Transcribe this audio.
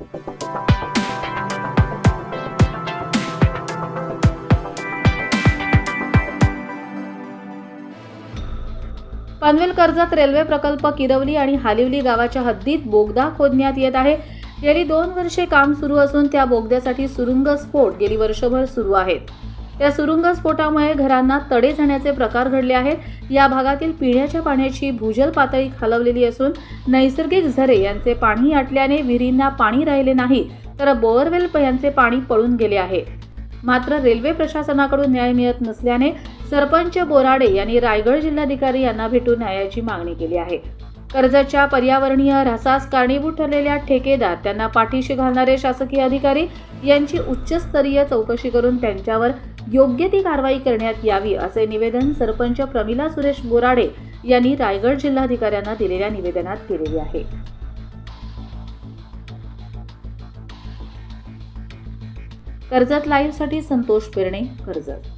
Panvel Karjat railway प्रकल्प किरवली आणि हालिवली गावाच्या हद्दीत बोगदा खोदण्यात येत आहे. गेली दोन वर्षे काम सुरू असून त्या बोगद्यासाठी सुरुंग स्फोट गेली वर्षभर सुरू आहेत. या सुरुंगस्फोटामुळे घरांना तडे जाण्याचे प्रकार घडले आहेत. या भागातील पिण्याच्या पाण्याची भूजल पातळी खालवलेली असून नैसर्गिक झरे यांचे पाणी आटल्याने विहिरींना पाणी राहिले नाही तर बोअरवेल यांचे पाणी पळून गेले आहे. मात्र रेल्वे प्रशासनाकडून न्याय मिळत नसल्याने सरपंच बोराडे यांनी रायगड जिल्हाधिकारी यांना भेटून न्यायाची मागणी केली आहे. कर्जाच्या पर्यावरणीय ऱ्हासास कारणीभूत ठरलेल्या ठेकेदार त्यांना पाठीशी घालणारे शासकीय अधिकारी यांची उच्चस्तरीय चौकशी करून त्यांच्यावर योग्य ती कारवाई करण्यात यावी असे निवेदन सरपंच प्रमिला सुरेश बोराडे यांनी रायगड जिल्हाधिकाऱ्यांना दिलेल्या निवेदनात केलेले आहे. कर्जत लाईव्हसाठी संतोष पेरणे कर्जत